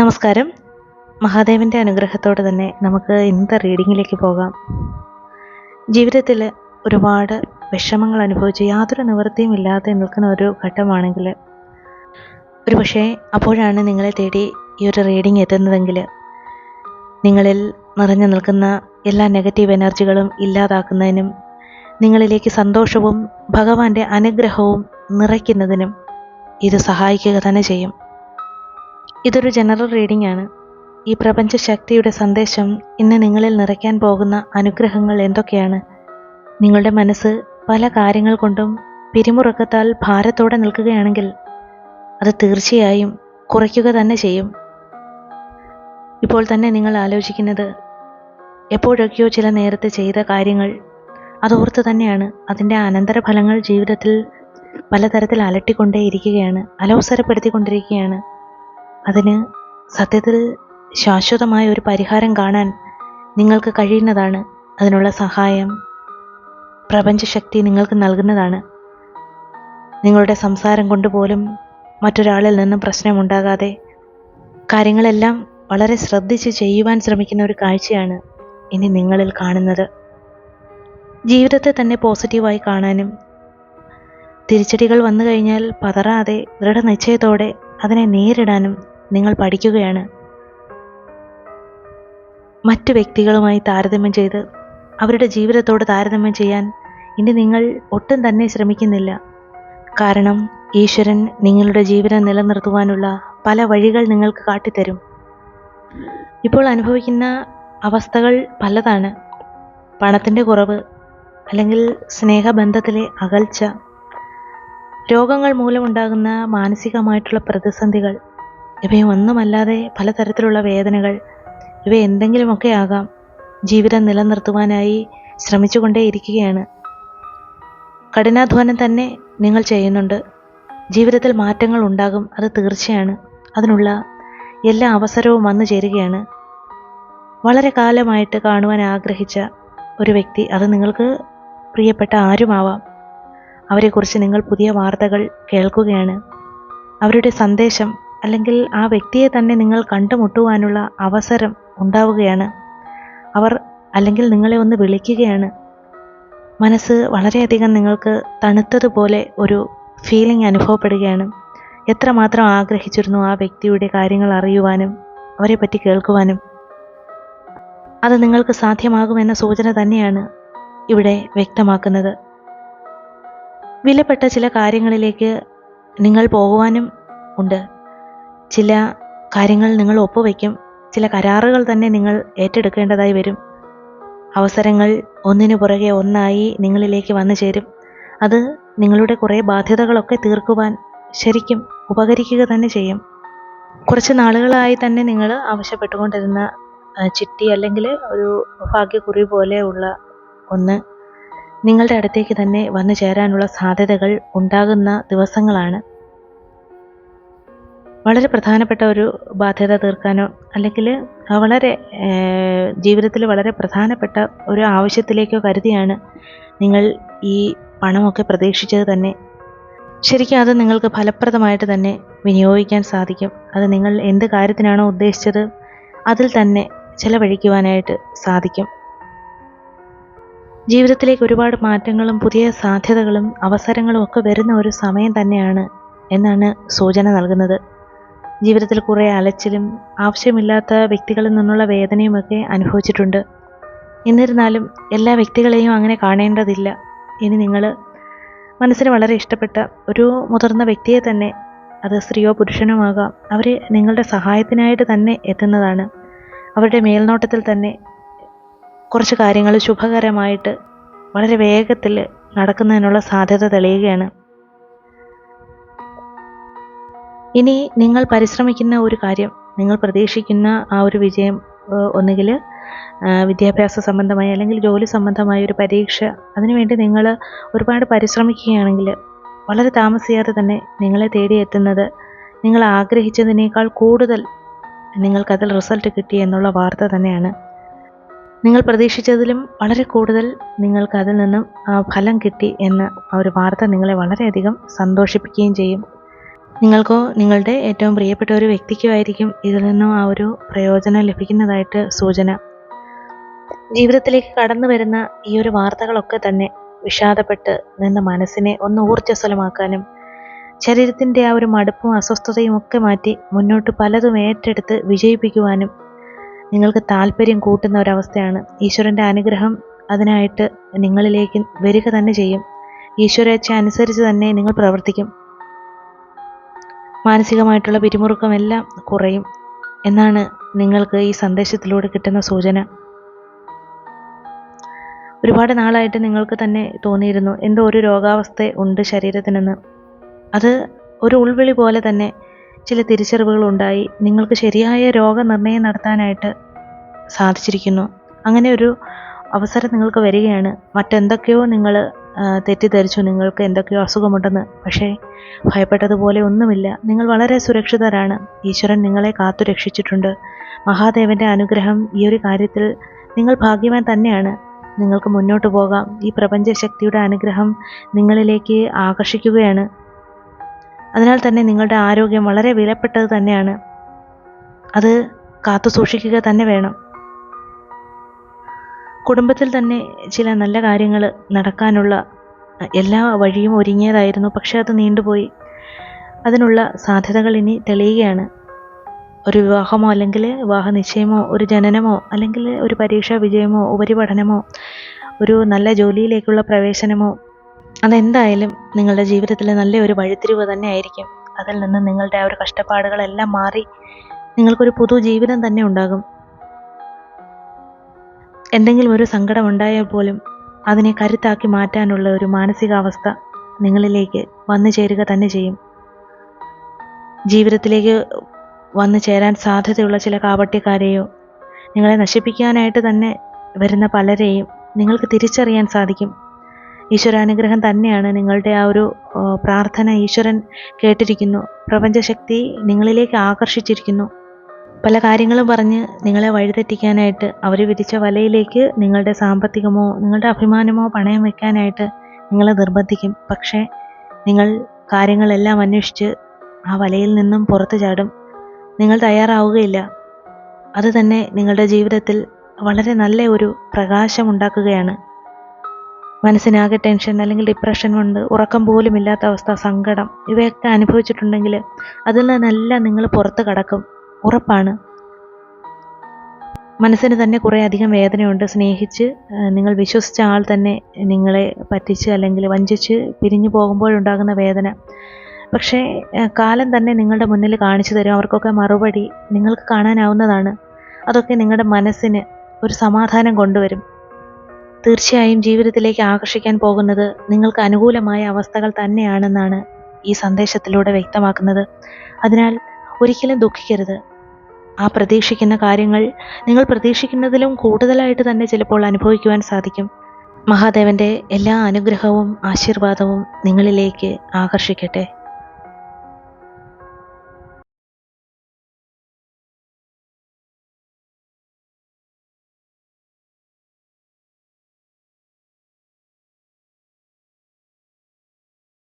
നമസ്കാരം. മഹാദേവന്റെ അനുഗ്രഹത്തോടെ തന്നെ നമുക്ക് ഇന്നത്തെ റീഡിങ്ങിലേക്ക് പോകാം. ജീവിതത്തിൽ ഒരുപാട് വിഷമങ്ങൾ അനുഭവിച്ച് യാതൊരു നിവൃത്തിയും ഇല്ലാതെ നിൽക്കുന്ന ഒരു ഘട്ടമാണെങ്കിൽ ഒരു പക്ഷേ അപ്പോഴാണ് നിങ്ങളെ തേടി ഈ ഒരു റീഡിംഗ് എത്തുന്നതെങ്കിൽ നിങ്ങളിൽ നിറഞ്ഞു നിൽക്കുന്ന എല്ലാ നെഗറ്റീവ് എനർജികളും ഇല്ലാതാക്കുന്നതിനും നിങ്ങളിലേക്ക് സന്തോഷവും ഭഗവാന്റെ അനുഗ്രഹവും നിറയ്ക്കുന്നതിനും ഇത് സഹായിക്കുക തന്നെ ചെയ്യും. ഇതൊരു ജനറൽ റീഡിംഗ് ആണ്. ഈ പ്രപഞ്ച ശക്തിയുടെ സന്ദേശം ഇന്ന് നിങ്ങളിൽ നിറയ്ക്കാൻ പോകുന്ന അനുഗ്രഹങ്ങൾ എന്തൊക്കെയാണ്? നിങ്ങളുടെ മനസ്സ് പല കാര്യങ്ങൾ കൊണ്ടും പിരിമുറുക്കത്താൽ ഭാരത്തോടെ നിൽക്കുകയാണെങ്കിൽ അത് തീർച്ചയായും കുറയ്ക്കുക തന്നെ ചെയ്യും. ഇപ്പോൾ തന്നെ നിങ്ങൾ ആലോചിക്കുന്നത് എപ്പോഴൊക്കെയോ ചില നേരത്തെ ചെയ്ത കാര്യങ്ങൾ അതോർത്ത് തന്നെയാണ് അതിന്റെ അനന്തരഫലങ്ങൾ ജീവിതത്തിൽ പലതരത്തിൽ അലട്ടിക്കൊണ്ടേയിരിക്കുകയാണ് അലോസരപ്പെടുത്തിക്കൊണ്ടിരിക്കുകയാണ്. അതിന് സത്യത്തിൽ ശാശ്വതമായ ഒരു പരിഹാരം കാണാൻ നിങ്ങൾക്ക് കഴിയുന്നതാണ് അതിനുള്ള സഹായം. പ്രപഞ്ചശക്തി നിങ്ങൾക്ക് നൽകുന്നതാണ്. നിങ്ങളുടെ സംസാരം കൊണ്ട് പോലും മറ്റൊരാളിൽ നിന്നും പ്രശ്നമുണ്ടാകാതെ കാര്യങ്ങളെല്ലാം വളരെ ശ്രദ്ധിച്ച് ചെയ്യുവാൻ ശ്രമിക്കുന്ന ഒരു കാഴ്ചയാണ് ഇനി നിങ്ങളിൽ കാണുന്നത്. ജീവിതത്തെ തന്നെ പോസിറ്റീവായി കാണാനും തിരിച്ചടികൾ വന്നു കഴിഞ്ഞാൽ പതറാതെ ദൃഢനിശ്ചയത്തോടെ അതിനെ നേരിടാനും നിങ്ങൾ പഠിക്കുകയാണ്. മറ്റു വ്യക്തികളുമായി താരതമ്യം ചെയ്ത് അവരുടെ ജീവിതത്തോട് താരതമ്യം ചെയ്യാൻ ഇനി നിങ്ങൾ ഒട്ടും തന്നെ ശ്രമിക്കുന്നില്ല. കാരണം ഈശ്വരൻ നിങ്ങളുടെ ജീവിതം നിലനിർത്തുവാനുള്ള പല വഴികൾ നിങ്ങൾക്ക് കാട്ടിത്തരും. ഇപ്പോൾ അനുഭവിക്കുന്ന അവസ്ഥകൾ പലതാണ്. പണത്തിന്റെ കുറവ് അല്ലെങ്കിൽ സ്നേഹബന്ധത്തിലെ അകൽച്ച രോഗങ്ങൾ മൂലമുണ്ടാകുന്ന മാനസികമായിട്ടുള്ള പ്രതിസന്ധികൾ ഇവയൊന്നുമല്ലാതെ പലതരത്തിലുള്ള വേദനകൾ ഇവ എന്തെങ്കിലുമൊക്കെ ആകാം. ജീവിതം നിലനിർത്തുവാനായി ശ്രമിച്ചുകൊണ്ടേയിരിക്കുകയാണ്. കഠിനാധ്വാനം തന്നെ നിങ്ങൾ ചെയ്യുന്നുണ്ട്. ജീവിതത്തിൽ മാറ്റങ്ങൾ ഉണ്ടാകും അത് തീർച്ചയാണ്. അതിനുള്ള എല്ലാ അവസരവും വന്നു ചേരുകയാണ്. വളരെ കാലമായിട്ട് കാണുവാൻ ആഗ്രഹിച്ച ഒരു വ്യക്തി അത് നിങ്ങൾക്ക് പ്രിയപ്പെട്ട ആരുമാവാം. അവരെക്കുറിച്ച് നിങ്ങൾ പുതിയ വാർത്തകൾ കേൾക്കുകയാണ്. അവരുടെ സന്ദേശം അല്ലെങ്കിൽ ആ വ്യക്തിയെ തന്നെ നിങ്ങൾ കണ്ടുമുട്ടുവാനുള്ള അവസരം ഉണ്ടാവുകയാണ്. അവർ അല്ലെങ്കിൽ നിങ്ങളെ ഒന്ന് വിളിക്കുകയാണ്. മനസ്സ് വളരെയധികം നിങ്ങൾക്ക് തണുത്തതുപോലെ ഒരു ഫീലിംഗ് അനുഭവപ്പെടുകയാണ്. എത്രമാത്രം ആഗ്രഹിച്ചിരുന്നു ആ വ്യക്തിയുടെ കാര്യങ്ങൾ അറിയുവാനും അവരെ പറ്റി കേൾക്കുവാനും. അത് നിങ്ങൾക്ക് സാധ്യമാകുമെന്ന സൂചന തന്നെയാണ് ഇവിടെ വ്യക്തമാക്കുന്നത്. വിലപ്പെട്ട ചില കാര്യങ്ങളിലേക്ക് നിങ്ങൾ പോകുവാനും ഉണ്ട്. ചില കാര്യങ്ങൾ നിങ്ങൾ ഒപ്പുവെക്കും. ചില കരാറുകൾ തന്നെ നിങ്ങൾ ഏറ്റെടുക്കേണ്ടതായി വരും. അവസരങ്ങൾ ഒന്നിനു പുറകെ ഒന്നായി നിങ്ങളിലേക്ക് വന്നു ചേരും. അത് നിങ്ങളുടെ കുറേ ബാധ്യതകളൊക്കെ തീർക്കുവാൻ ശരിക്കും ഉപകരിക്കുക തന്നെ ചെയ്യും. കുറച്ച് നാളുകളായി തന്നെ നിങ്ങൾ ആവശ്യപ്പെട്ടുകൊണ്ടിരുന്ന ചിട്ടി അല്ലെങ്കിൽ ഒരു ഭാഗ്യക്കുറി പോലെയുള്ള ഒന്ന് നിങ്ങളുടെ അടുത്തേക്ക് തന്നെ വന്നു ചേരാനുള്ള സാധ്യതകൾ ഉണ്ടാകുന്ന ദിവസങ്ങളാണ്. വളരെ പ്രധാനപ്പെട്ട ഒരു ബാധ്യത തീർക്കാനോ അല്ലെങ്കിൽ വളരെ ജീവിതത്തിൽ വളരെ പ്രധാനപ്പെട്ട ഒരു ആവശ്യത്തിലേക്കോ കരുതിയാണ് നിങ്ങൾ ഈ പണമൊക്കെ പ്രതീക്ഷിച്ചത് തന്നെ. ശരിക്കും അത് നിങ്ങൾക്ക് ഫലപ്രദമായിട്ട് തന്നെ വിനിയോഗിക്കാൻ സാധിക്കും. അത് നിങ്ങൾ എന്ത് കാര്യത്തിനാണോ ഉദ്ദേശിച്ചത് അതിൽ തന്നെ ചെലവഴിക്കുവാനായിട്ട് സാധിക്കും. ജീവിതത്തിലേക്ക് ഒരുപാട് മാറ്റങ്ങളും പുതിയ സാധ്യതകളും അവസരങ്ങളും ഒക്കെ വരുന്ന ഒരു സമയം തന്നെയാണ് എന്നാണ് സൂചന നൽകുന്നത്. ജീവിതത്തിൽ കുറേ അലച്ചിലും ആവശ്യമില്ലാത്ത വ്യക്തികളിൽ നിന്നുള്ള വേദനയുമൊക്കെ അനുഭവിച്ചിട്ടുണ്ട്. എന്നിരുന്നാലും എല്ലാ വ്യക്തികളെയും അങ്ങനെ കാണേണ്ടതില്ല. ഇനി നിങ്ങൾ മനസ്സിന് വളരെ ഇഷ്ടപ്പെട്ട ഒരു മുതിർന്ന വ്യക്തിയെ തന്നെ അത് സ്ത്രീയോ പുരുഷനോ ആകാം അവർ നിങ്ങളുടെ സഹായത്തിനായിട്ട് തന്നെ എത്തുന്നതാണ്. അവരുടെ മേൽനോട്ടത്തിൽ തന്നെ കുറച്ച് കാര്യങ്ങൾ ശുഭകരമായിട്ട് വളരെ വേഗത്തിൽ നടക്കുന്നതിനുള്ള സാധ്യത തെളിയുകയാണ്. ഇനി നിങ്ങൾ പരിശ്രമിക്കുന്ന ഒരു കാര്യം നിങ്ങൾ പ്രതീക്ഷിക്കുന്ന ആ ഒരു വിജയം ഒന്നുകിൽ വിദ്യാഭ്യാസ സംബന്ധമായ അല്ലെങ്കിൽ ജോലി സംബന്ധമായ ഒരു പരീക്ഷ അതിനുവേണ്ടി നിങ്ങൾ ഒരുപാട് പരിശ്രമിക്കുകയാണെങ്കിൽ വളരെ താമസിയാതെ തന്നെ നിങ്ങളെ തേടി എത്തുന്നത് നിങ്ങൾ ആഗ്രഹിച്ചതിനേക്കാൾ കൂടുതൽ നിങ്ങൾക്കതിൽ റിസൾട്ട് കിട്ടി എന്നുള്ള വാർത്ത തന്നെയാണ്. നിങ്ങൾ പ്രതീക്ഷിച്ചതിലും വളരെ കൂടുതൽ നിങ്ങൾക്ക് അതിൽ നിന്നും ഫലം കിട്ടി എന്ന ആ ഒരു വാർത്ത നിങ്ങളെ വളരെയധികം സന്തോഷിപ്പിക്കുകയും ചെയ്യും. നിങ്ങൾക്കോ നിങ്ങളുടെ ഏറ്റവും പ്രിയപ്പെട്ട ഒരു വ്യക്തിക്കോ ആയിരിക്കും ഇതിൽ നിന്നും ആ ഒരു പ്രയോജനം ലഭിക്കുന്നതായിട്ട് സൂചന. ജീവിതത്തിലേക്ക് കടന്നു വരുന്ന ഈ ഒരു വാർത്തകളൊക്കെ തന്നെ വിഷാദപ്പെട്ട് നിന്ന മനസ്സിനെ ഒന്ന് ഊർജസ്വലമാക്കാനും ശരീരത്തിന്റെ ആ ഒരു മടുപ്പും അസ്വസ്ഥതയും ഒക്കെ മാറ്റി മുന്നോട്ട് പലതും ഏറ്റെടുത്ത് വിജയിപ്പിക്കുവാനും നിങ്ങൾക്ക് താല്പര്യം കൂട്ടുന്ന ഒരവസ്ഥയാണ്. ഈശ്വരന്റെ അനുഗ്രഹം അതിനായിട്ട് നിങ്ങളിലേക്ക് വരിക തന്നെ ചെയ്യും. ഈശ്വരേച്ഛ അനുസരിച്ച് തന്നെ നിങ്ങൾ പ്രവർത്തിക്കും. മാനസികമായിട്ടുള്ള പിരിമുറുക്കമെല്ലാം കുറയും എന്നാണ് നിങ്ങൾക്ക് ഈ സന്ദേശത്തിലൂടെ കിട്ടുന്ന സൂചന. ഒരുപാട് നാളായിട്ട് നിങ്ങൾക്ക് തന്നെ തോന്നിയിരുന്നു എന്തോ ഒരു രോഗാവസ്ഥ ഉണ്ട് ശരീരത്തിനെന്ന്. അത് ഒരു ഉൾവിളി പോലെ തന്നെ ചില തിരിച്ചറിവുകൾ ഉണ്ടായി നിങ്ങൾക്ക് ശരിയായ രോഗനിർണയം നടത്താനായിട്ട് സാധിച്ചിരിക്കുന്നു. അങ്ങനെ ഒരു അവസരം നിങ്ങൾക്ക് വരികയാണ്. മറ്റെന്തൊക്കെയോ നിങ്ങൾ തെറ്റിദ്ധരിച്ചു. നിങ്ങൾക്ക് എന്തൊക്കെയോ അസുഖമുണ്ടെന്ന്. പക്ഷേ ഭയപ്പെട്ടതുപോലെ ഒന്നുമില്ല. നിങ്ങൾ വളരെ സുരക്ഷിതരാണ്. ഈശ്വരൻ നിങ്ങളെ കാത്തു രക്ഷിച്ചിട്ടുണ്ട്. മഹാദേവന്റെ അനുഗ്രഹം ഈ ഒരു കാര്യത്തിൽ നിങ്ങൾ ഭാഗ്യവാൻ തന്നെയാണ്. നിങ്ങൾക്ക് മുന്നോട്ട് പോകാം. ഈ പ്രപഞ്ചശക്തിയുടെ അനുഗ്രഹം നിങ്ങളിലേക്ക് ആകർഷിക്കുകയാണ്. അതിനാൽ തന്നെ നിങ്ങളുടെ ആരോഗ്യം വളരെ വിലപ്പെട്ടത് തന്നെയാണ്. അത് കാത്തു സൂക്ഷിക്കുക തന്നെ വേണം. കുടുംബത്തിൽ തന്നെ ചില നല്ല കാര്യങ്ങൾ നടക്കാനുള്ള എല്ലാ വഴിയും ഒരുങ്ങിയതായിരുന്നു. പക്ഷെ അത് നീണ്ടുപോയി. അതിനുള്ള സാധ്യതകൾ ഇനി തെളിയുകയാണ്. ഒരു വിവാഹമോ അല്ലെങ്കിൽ വിവാഹ നിശ്ചയമോ ഒരു ജനനമോ അല്ലെങ്കിൽ ഒരു പരീക്ഷാ വിജയമോ ഉപരിപഠനമോ ഒരു നല്ല ജോലിയിലേക്കുള്ള പ്രവേശനമോ അതെന്തായാലും നിങ്ങളുടെ ജീവിതത്തിൽ നല്ല ഒരു വഴിത്തിരിവ് തന്നെ ആയിരിക്കും അതിൽ നിന്ന് നിങ്ങളുടെ ആ ഒരു കഷ്ടപ്പാടുകളെല്ലാം മാറി നിങ്ങൾക്കൊരു പുതു ജീവിതം തന്നെ ഉണ്ടാകും. എന്തെങ്കിലും ഒരു സങ്കടം ഉണ്ടായാൽ പോലും അതിനെ കരുത്താക്കി മാറ്റാനുള്ള ഒരു മാനസികാവസ്ഥ നിങ്ങളിലേക്ക് വന്നു ചേരുക തന്നെ ചെയ്യും. ജീവിതത്തിലേക്ക് വന്നു ചേരാൻ സാധ്യതയുള്ള ചില കാപട്യക്കാരെയോ നിങ്ങളെ നശിപ്പിക്കാനായിട്ട് തന്നെ വരുന്ന പലരെയും നിങ്ങൾക്ക് തിരിച്ചറിയാൻ സാധിക്കും. ഈശ്വരാനുഗ്രഹം തന്നെയാണ് നിങ്ങളുടെ ആ ഒരു പ്രാർത്ഥന ഈശ്വരൻ കേട്ടിരിക്കുന്നു. പ്രപഞ്ചശക്തി നിങ്ങളിലേക്ക് ആകർഷിച്ചിരിക്കുന്നു. പല കാര്യങ്ങളും പറഞ്ഞ് നിങ്ങളെ വഴിതെറ്റിക്കാനായിട്ട് അവർ വിരിച്ച വലയിലേക്ക് നിങ്ങളുടെ സാമ്പത്തികമോ നിങ്ങളുടെ അഭിമാനമോ പണയം വെക്കാനായിട്ട് നിങ്ങളെ നിർബന്ധിക്കും. പക്ഷേ നിങ്ങൾ കാര്യങ്ങളെല്ലാം അന്വേഷിച്ച് ആ വലയിൽ നിന്നും പുറത്തു ചാടും. നിങ്ങൾ തയ്യാറാവുകയില്ല. അത് തന്നെ നിങ്ങളുടെ ജീവിതത്തിൽ വളരെ നല്ല ഒരു പ്രകാശം ഉണ്ടാക്കുകയാണ്. മനസ്സിനാകെ ടെൻഷൻ അല്ലെങ്കിൽ ഡിപ്രഷൻ കൊണ്ട് ഉറക്കം പോലും ഇല്ലാത്ത അവസ്ഥ സങ്കടം ഇവയൊക്കെ അനുഭവിച്ചിട്ടുണ്ടെങ്കിൽ അതിൽ നിന്നെല്ലാം നിങ്ങൾ പുറത്ത് കടക്കും. ഉറപ്പാണ്. മനസ്സിന് തന്നെ കുറേ അധികം വേദനയുണ്ട്. സ്നേഹിച്ച് നിങ്ങൾ വിശ്വസിച്ച ആൾ തന്നെ നിങ്ങളെ പറ്റിച്ച് അല്ലെങ്കിൽ വഞ്ചിച്ച് പിരിഞ്ഞു പോകുമ്പോഴുണ്ടാകുന്ന വേദന. പക്ഷേ കാലം തന്നെ നിങ്ങളുടെ മുന്നിൽ കാണിച്ചു തരും. അവർക്കൊക്കെ മറുപടി നിങ്ങൾക്ക് കാണാനാവുന്നതാണ്. അതൊക്കെ നിങ്ങളുടെ മനസ്സിന് ഒരു സമാധാനം കൊണ്ടുവരും. തീർച്ചയായും ജീവിതത്തിലേക്ക് ആകർഷിക്കാൻ പോകുന്നത് നിങ്ങൾക്ക് അനുകൂലമായ അവസ്ഥകൾ തന്നെയാണെന്നാണ് ഈ സന്ദേശത്തിലൂടെ വ്യക്തമാക്കുന്നത്. അതിനാൽ ഒരിക്കലും ദുഃഖിക്കരുത്. ആ പ്രതീക്ഷിക്കുന്ന കാര്യങ്ങൾ നിങ്ങൾ പ്രതീക്ഷിക്കുന്നതിലും കൂടുതലായിട്ട് തന്നെ ചിലപ്പോൾ അനുഭവിക്കുവാൻ സാധിക്കും. മഹാദേവന്റെ എല്ലാ അനുഗ്രഹവും ആശീർവാദവും നിങ്ങളിലേക്ക് ആകർഷിക്കട്ടെ.